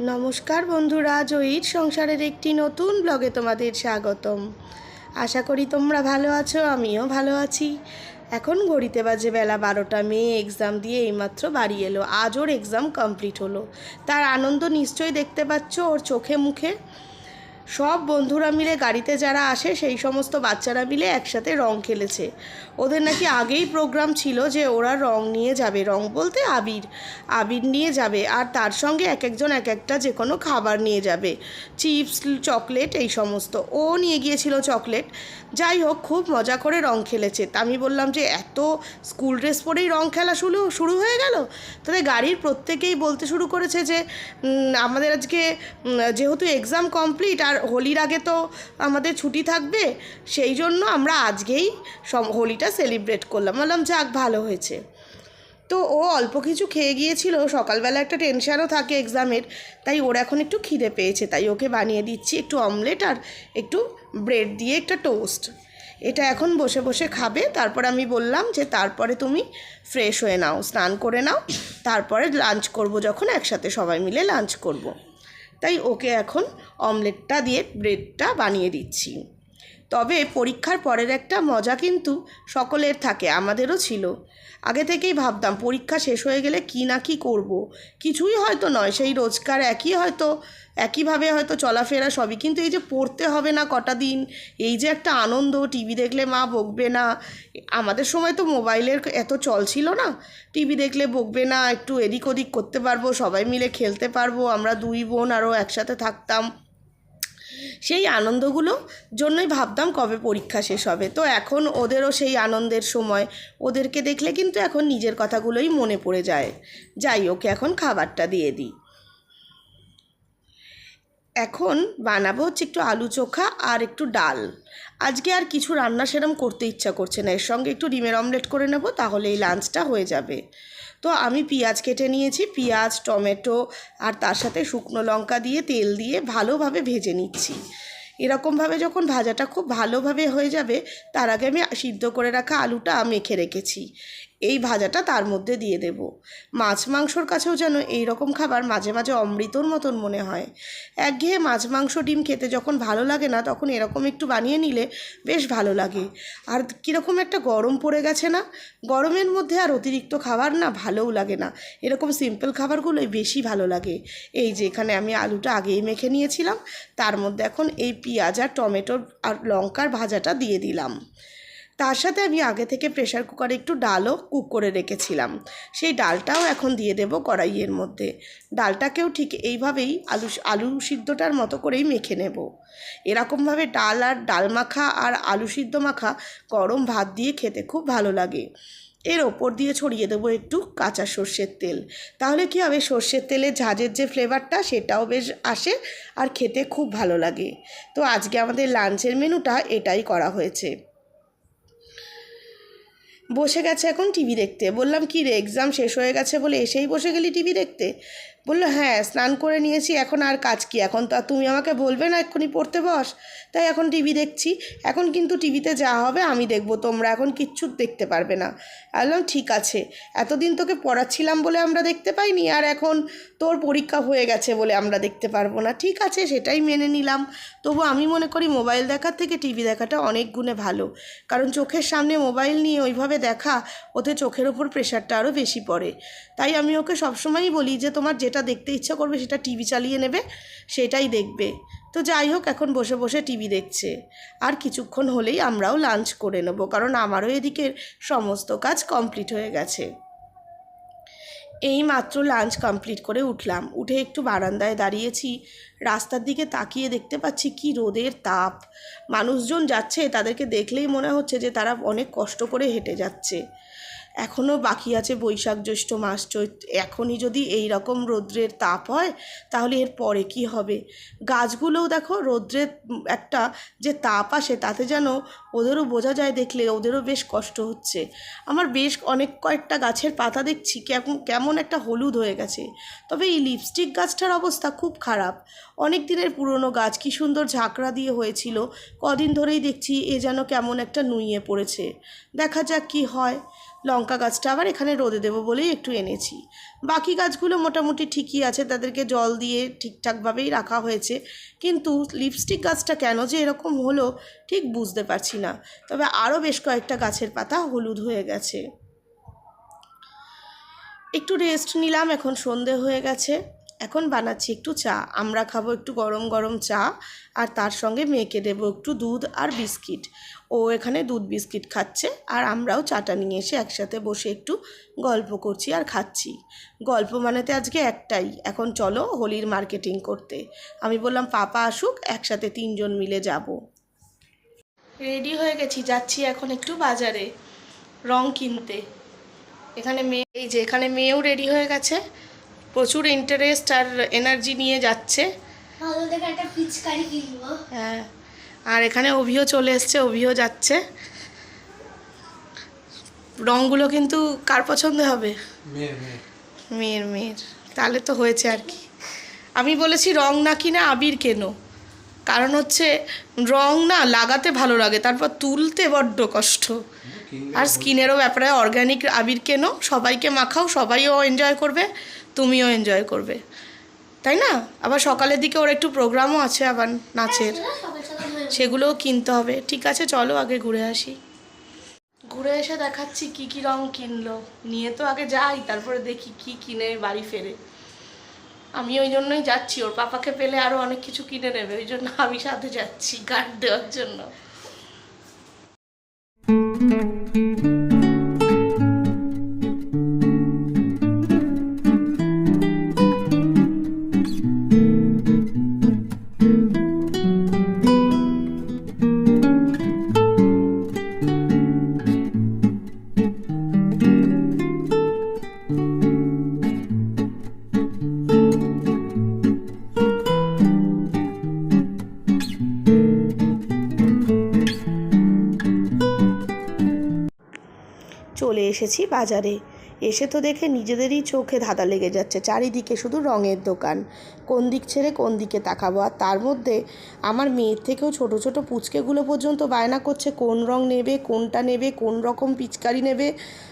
নমস্কার বন্ধুরা, জয়ীর সংসারের একটি নতুন ব্লগে তোমাদের স্বাগতম। আশা করি তোমরা ভালো আছো, আমিও ভালো আছি। এখন ঘড়িতে বাজে বেলা বারোটা, মেয়ে এক্সাম দিয়ে এইমাত্র বাড়ি এলো। আজ ওর এক্সাম কমপ্লিট হলো। তার আনন্দ নিশ্চয়ই দেখতে পাচ্ছ ওর চোখে মুখে। সব বন্ধুরা মিলে গাড়িতে যারা আসে, সেই সমস্ত বাচ্চারা মিলে একসাথে রং খেলেছে। ওদের নাকি আগেই প্রোগ্রাম ছিল যে ওরা রং নিয়ে যাবে। রং বলতে আবির। আবির নিয়ে যাবে আর তার সঙ্গে এক একজন এক একটা যে কোনো খাবার নিয়ে যাবে। চিপস, চকলেট এই সমস্ত। ও নিয়ে গিয়েছিল চকলেট। যাই হোক, খুব মজা করে রং খেলেছে। তা আমি বললাম যে, এত স্কুল ড্রেস পরেই রং খেলা শুরু শুরু হয়ে গেল? তাহলে গাড়ির প্রত্যেকেই বলতে শুরু করেছে যে আমাদের আজকে যেহেতু এক্সাম কমপ্লিট, আর হোলির আগে তো আমাদের ছুটি থাকবে, সেই জন্য আমরা আজকেই সম, হোলিটা সেলিব্রেট করলাম। বললাম, যাক, ভালো হয়েছে। তো ও অল্প কিছু খেয়ে গিয়েছিল, সকালবেলা একটা টেনশানও থাকে এক্সামের তাই ওর এখন একটু খিদে পেয়েছে, তাই ওকে বানিয়ে দিচ্ছি একটু অমলেট আর একটু ব্রেড দিয়ে একটা টোস্ট এটা এখন বসে বসে খাবে, তারপর আমি বললাম যে, তারপরে তুমি ফ্রেশ হয়ে নাও, স্নান করে নাও, তারপরে লাঞ্চ করব, যখন একসাথে সবাই মিলে লাঞ্চ করব। তাই ওকে এখন অমলেটটা দিয়ে ব্রেডটা বানিয়ে দিচ্ছি। তবে পরীক্ষার পরের একটা মজা কিন্তু সকলের থাকে, আমাদেরও ছিল। আগে থেকেই ভাবতাম, পরীক্ষা শেষ হয়ে গেলে কি না কি করব। কিছুই হয়তো নয়, সেই রোজকার একই হয়তো, একইভাবে হয়তো চলাফেরা সবই। কিন্তু এই যে পড়তে হবে না কটা দিন, এই যে একটা আনন্দ, টিভি দেখলে মা বকবে না, আমাদের সময় তো মোবাইলের এত চল ছিল না। টিভি দেখলে বকবে না, একটু এদিক ওদিক করতে পারব, সবাই মিলে খেলতে পারব, আমরা দুই বোন আরও একসাথে থাকতাম। সেই আনন্দগুলো জন্যই ভাবতাম কবে পরীক্ষা শেষ হবে। তো এখন ওদেরও সেই আনন্দের সময়, ওদেরকে দেখলে কিন্তু এখন নিজের কথাগুলোই মনে পড়ে যায়। যাই ওকে এখন খাবারটা দিয়ে দিই। এখন বানাবো হচ্ছে একটু আলু চোখা আর একটু ডাল। আজকে আর কিছু রান্না সেরম করতে ইচ্ছা করছে না। এর সঙ্গে একটু ডিমের অমলেট করে নেব, তাহলে এই লাঞ্চটা হয়ে যাবে। তো আমি পেঁয়াজ কেটে নিয়েছি, পেঁয়াজ, টমেটো আর তার সাথে শুকনো লঙ্কা দিয়ে তেল দিয়ে ভালোভাবে ভেজে নিচ্ছি। এরকমভাবে যখন ভাজাটা খুব ভালোভাবে হয়ে যাবে, তার আগে আমি সিদ্ধ করে রাখা আলুটা মেখে রেখেছি। এই ভাজাটা তার মধ্যে দিয়ে দেব। মাছ মাংসর কাছেও যেন এই রকম খাবার মাঝে মাঝে অমৃতর মতন মনে হয়। একঘেয়ে মাছ মাংস ডিম খেতে যখন ভালো লাগে না, তখন এরকম একটু বানিয়ে নিলে বেশ ভালো লাগে। আর কীরকম একটা গরম পড়ে গেছে না? গরমের মধ্যে আর অতিরিক্ত খাবার না ভালোও লাগে না। এরকম সিম্পল খাবারগুলোই বেশি ভালো লাগে। এই যে এখানে আমি আলুটা আগেই মেখে নিয়েছিলাম, তার মধ্যে এখন এই পেঁয়াজ আর টমেটোর আর লঙ্কার ভাজাটা দিয়ে দিলাম। তার সাথে আমি আগে থেকে প্রেশার কুকারে একটু ডালও কুক করে রেখেছিলাম। সেই ডালটাও এখন দিয়ে দেব কড়াইয়ের মধ্যে। ডালটাকেও ঠিক এইভাবেই আলু আলু সিদ্ধটার মতো করেই মেখে নেব। এরকমভাবে ডাল আর ডাল মাখা আর আলু সিদ্ধ মাখা গরম ভাত দিয়ে খেতে খুব ভালো লাগে। এর ওপর দিয়ে ছড়িয়ে দেবো একটু কাঁচা সর্ষের তেল। তাহলে কি হবে? সর্ষের তেলে ঝাঁঝের যে ফ্লেভারটা সেটাও বেশ আসে আর খেতে খুব ভালো লাগে। তো আজকে আমাদের লাঞ্চের মেনুটা এটাই করা হয়েছে। বসে গেছে এখন টিভি দেখতে। বললাম, কি রে এক্সাম শেষ হয়ে গেছে বলে এসেই বসে গেলি টিভি দেখতে? বলল হ্যাঁ স্নান করে নিয়েছি, এখন আর কাজ কি? এখন তো তুমি আমাকে বলবে না এক্ষুনি পড়তে বস। তাই এখন টিভি দেখছি। এখন কিন্তু টিভিতে যা হবে আমি দেখব, তোমরা এখন কিচ্ছু দেখতে পারবে না। বললাম, ঠিক আছে, এতদিন তোকে পড়াচ্ছিলাম বলে আমরা দেখতে পাইনি, আর এখন তোর পরীক্ষা হয়ে গেছে বলে আমরা দেখতে পারব না। ঠিক আছে, সেটাই মেনে নিলাম। তবু আমি মনে করি মোবাইল দেখার থেকে টিভি দেখাটা অনেক গুণে ভালো। কারণ চোখের সামনে মোবাইল নিয়ে ওইভাবে দেখা ওতে চোখের ওপর প্রেশারটা আরও বেশি পড়ে। তাই আমি ওকে সবসময়ই বলি যে, তোমার যেটা দেখতে ইচ্ছা করবে, সেটা টিভি চালিয়ে নেবে, সেটাই দেখবে। তো যাই হোক, এখন বসে বসে টিভি দেখছে। আর কিছুক্ষণ হলেই আমরাও লাঞ্চ করে নেব, কারণ আমারও এদিকের সমস্ত কাজ কমপ্লিট হয়ে গেছে। এই মাত্র লাঞ্চ কমপ্লিট করে উঠলাম। উঠে একটু বারান্দায় দাঁড়িয়েছি। রাস্তার দিকে তাকিয়ে দেখতে পাচ্ছি কি রোদের তাপ। মানুষজন যাচ্ছে, তাদেরকে দেখলেই মনে হচ্ছে যে তারা অনেক কষ্ট করে হেঁটে যাচ্ছে। এখনও বাকি আছে বৈশাখ জ্যৈষ্ঠ মাস চৈত্র এখনই যদি এই রকম রৌদ্রের তাপ হয়, তাহলে এর পরে কি হবে? গাছগুলোও দেখো রৌদ্রের একটা যে তাপ আসে, তাতে যেন ওদেরও বোঝা যায় দেখলে ওদেরও বেশ কষ্ট হচ্ছে। আমার বেশ অনেক কয়েকটা গাছের পাতা দেখছি কেমন কেমন একটা হলুদ হয়ে গেছে। তবে এই লিপস্টিক গাছটার অবস্থা খুব খারাপ। অনেক দিনের পুরনো গাছ, কি সুন্দর ঝাঁকড়া দিয়ে হয়েছিল। কদিন ধরেই দেখছি এ যেন কেমন একটা নুইয়ে পড়েছে। দেখা যাক কি হয়। লঙ্কা গাছটা আবার এখানে রোদে দেবো বলেই একটু এনেছি। বাকি গাছগুলো মোটামুটি ঠিকই আছে, তাদেরকে জল দিয়ে ঠিকঠাকভাবেই রাখা হয়েছে। কিন্তু লিপস্টিক গাছটা কেন যে এরকম হলো ঠিক বুঝতে পারছি না। তবে আরও বেশ কয়েকটা গাছের পাতা হলুদ হয়ে গেছে। একটু রেস্ট নিলাম, এখন সন্ধে হয়ে গেছে। এখন বানাচ্ছি একটু চা। আমরা খাব একটু গরম গরম চা, আর তার সঙ্গে মেয়েকে দেবো একটু দুধ আর বিস্কিট। ও এখানে দুধ বিস্কিট খাচ্ছে, আর আমরাও চাটা নিয়ে এসে একসাথে বসে একটু গল্প করছি আর খাচ্ছি। গল্প মানেতে আজকে একটাই, এখন চলো হোলির মার্কেটিং করতে। আমি বললাম, পাপা আসুক, একসাথে তিনজন মিলে যাব। রেডি হয়ে গেছি, যাচ্ছি এখন একটু বাজারে, রং কিনতে। এখানে মেয়ে, এই যে এখানে মেয়েও রেডি হয়ে গেছে। প্রচুর ইন্টারেস্ট আর এনার্জি নিয়ে যাচ্ছে। ভালো দেখে একটা পিচকারি কিনবো। হ্যাঁ আর এখানে অভিও চলে এসছে অভিও যাচ্ছে। রঙগুলো কিন্তু কার পছন্দ হবে? মেয়ের মেয়ের। মেয়ের মেয়ের। তাহলে তো হয়েছে আর কি। আমি বলেছি রং না কিনে আবির কেনো? কারণ হচ্ছে রং না লাগাতে ভালো লাগে তারপর তুলতে বড্ড কষ্ট। আর স্কিনেরও ব্যাপারে অর্গ্যানিক আবির কেনো? সবাইকে মাখাও সবাইও এনজয় করবে। তুমিও এনজয় করবে। তাই না? আবার সকালের দিকে ওর একটু প্রোগ্রামও আছে আবার নাচের। হয়ে। সেগুলোও কিনতে হবে। ঠিক আছে চলো আগে ঘুরে আসি। ঘুরে এসে দেখাচ্ছি কি কি রং কিনলো। নিয়ে তো আগে যাই তারপরে দেখি কি কিনে বাড়ি ফেরে। আমি ওই জন্যই যাচ্ছি। ওর পাপাকে পেলে আরও অনেক কিছু কিনে নেবে। ওই জন্য আমি সাথে যাচ্ছি গার্ড দেওয়ার জন্য। এসেছি বাজারে। এসে তো দেখে নিজেদেরই চোখে ধাঁধা লেগে যাচ্ছে, চারিদিকে শুধু রঙের দোকান। কোন দিক ছেড়ে কোন দিকে তাকাবো? আর তার মধ্যে আমার মেয়ের থেকেও ছোট ছোট পুচকেগুলো পর্যন্ত বায়না করছে, কোন রং নেবে, কোনটা নেবে, কোন রকম পিচকারি নেবে।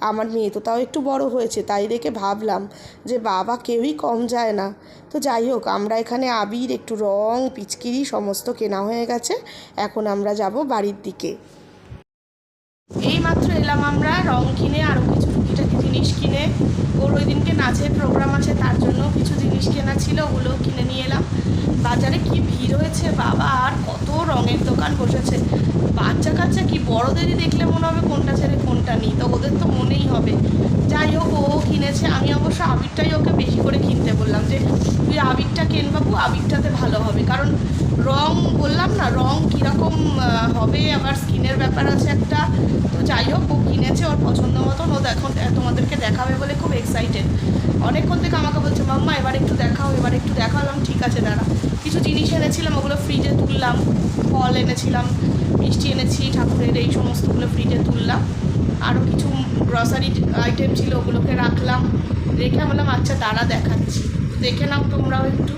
আমার মেয়ে তো তাও একটু বড় হয়েছে, তাই দেখে ভাবলাম যে বাবা কেউই কম যায় না। তো যাই হোক, আমরা এখানে আবির, একটু রং, পিচকিরি, সমস্ত কেনা হয়ে গেছে। এখন আমরা যাব বাড়ির দিকে। মাত্র এলাম আমরা, রং কিনে আরও কিছু টুকিটাকি জিনিস কিনে। ওর ওই দিনকে নাচের প্রোগ্রাম আছে, তার জন্য কিছু জিনিস কেনা ছিল, ওগুলোও কিনে নিয়ে এলাম। বাজারে কি ভিড় হয়েছে বাবা, আর কত রঙের দোকান বসেছে। বাচ্চা কাচ্চা কি বড়দেরই দেখলে মনে হবে কোনটা ছেড়ে কোনটা নিই, তো ওদের তো মনেই হবে। যাই হোক, ও কিনেছে, আমি অবশ্য আবিরটাই ওকে বেশি করে কিনতে বললাম যে, তুই আবিরটা কেন বাবু? আবিরটাতে ভালো হবে। কারণ রং বললাম না, রং কীরকম হবে, আবার স্কিনের ব্যাপার আছে একটা। তো যাই হোক, ও কিনেছে, ওর পছন্দ মতন, ও এখন তোমাদেরকে দেখাবে বলে খুব এক্সাইটেড অনেকক্ষণ থেকে আমাকে বলছে, মাম্মা, এবার একটু দেখাও, এবার একটু দেখালাম, ঠিক আছে, দাঁড়া। কিছু জিনিস এনেছিলাম, ওগুলো ফ্রিজে তুললাম, ফল এনেছিলাম, মিষ্টি এনেছি, ঠাকুরের এই সমস্তগুলো ফ্রিজে তুললাম। আরও কিছু গ্রসারি আইটেম ছিল, ওগুলোকে রাখলাম। রেখে বললাম আচ্ছা দাঁড়া, দেখাচ্ছি। দেখে নাও তোমরাও একটু।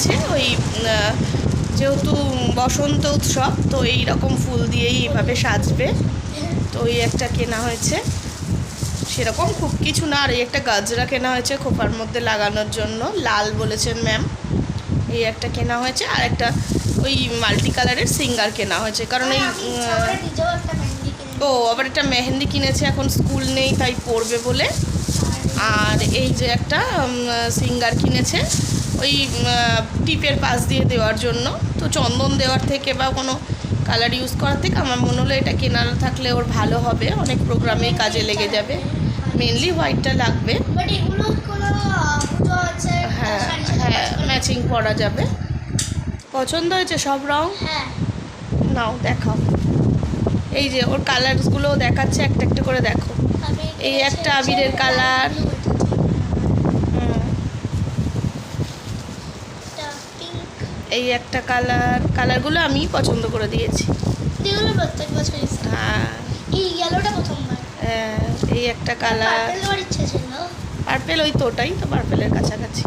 হয়েছে ওই যেহেতু বসন্ত উৎসব তো এই রকম ফুল দিয়েই এইভাবে সাজবে। তো ওই একটা কেনা হয়েছে। সেরকম খুব কিছু না আর এই একটা গাজরা কেনা হয়েছে খোপার মধ্যে লাগানোর জন্য লাল বলেছেন ম্যাম। এই একটা কেনা হয়েছে আর একটা ওই মাল্টি কালারের সিঙ্গার কেনা হয়েছে। কারণ এই ও আবার একটা মেহেন্দি কিনেছে এখন স্কুল নেই তাই পড়বে বলে। আর এই যে একটা সিঙ্গার কিনেছে। ওই টিপের পাশ দিয়ে দেওয়ার জন্য। তো চন্দন দেওয়ার থেকে বা কোনো কালার ইউজ করার থেকে আমার মনে হলো এটা কেনার থাকলে ওর ভালো হবে। অনেক প্রোগ্রামেই কাজে লেগে যাবে। মেনলি হোয়াইটটা লাগবে। হ্যাঁ হ্যাঁ ম্যাচিং করা যাবে। পছন্দ হয়েছে সব রং? নাও দেখাও। এই যে ওর কালারসগুলো দেখাচ্ছে একটা একটা করে দেখো। এই একটা আবিরের কালার এই একটা কালার কালারগুলো আমি পছন্দ করে দিয়েছি। প্রত্যেক হ্যাঁ। এই ইয়েলোটা প্রথমবার। হ্যাঁ, এই একটা কালার পার্পেল ওই তো ওটাই তো পার্পেলের কাছাকাছি।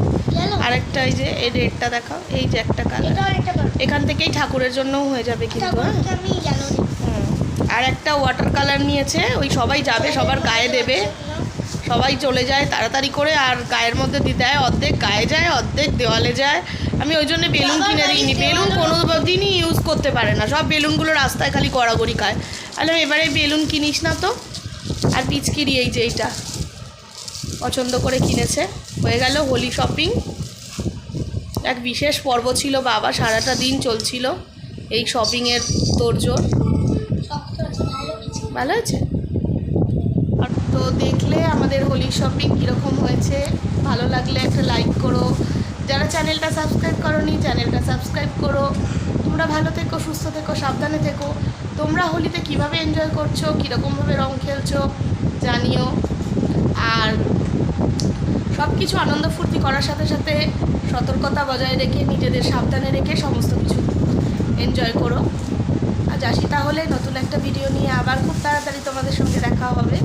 আরেকটা এই যে এই রেডটা দেখাও এই যে একটা কালার এখান থেকেই ঠাকুরের জন্যও হয়ে যাবে কিন্তু হ্যাঁ। আর একটা ওয়াটার কালার নিয়েছে ওই সবাই যাবে সবার গায়ে দেবে। সবাই চলে যায় তাড়াতাড়ি করে আর গায়ের মধ্যে দিতে হয় অর্ধেক গায়ে যায় অর্ধেক দেওয়ালে যায়। আমি ওই জন্য বেলুন কিনে দিইনি। বেলুন কোনো দিনই ইউজ করতে পারে না। সব বেলুনগুলো রাস্তায় খালি গড়াগড়ি খায়। আরে এবারে বেলুন কিনিস না তো? আর পিচকিরি এই যে এইটা। পছন্দ করে কিনেছে। হয়ে গেল হোলি শপিং এক বিশেষ পর্ব ছিল বাবা সারাটা দিন চলছিল এই শপিংয়ের তোড়জোড়। ভালো কিছু ভালো আছে? আর তো দেখলে আমাদের হোলি শপিং কীরকম হয়েছে? ভালো লাগলে একটা লাইক করো। যারা চ্যানেলটা সাবস্ক্রাইব করোনি, চ্যানেলটা সাবস্ক্রাইব করো। তোমরা ভালো থেকো, সুস্থ থেকো, সাবধানে থেকো। তোমরা হোলিতে কীভাবে এনজয় করছ, কীরকমভাবে রং খেলছো, জানিও। আর সব কিছু আনন্দ ফুর্তি করার সাথে সাথে সতর্কতা বজায় রেখে, নিজেদের সাবধানে রেখে সমস্ত কিছু এনজয় করো। আজ আসি তাহলে নতুন একটা ভিডিও নিয়ে আবার খুব তাড়াতাড়ি তোমাদের সঙ্গে দেখা হবে।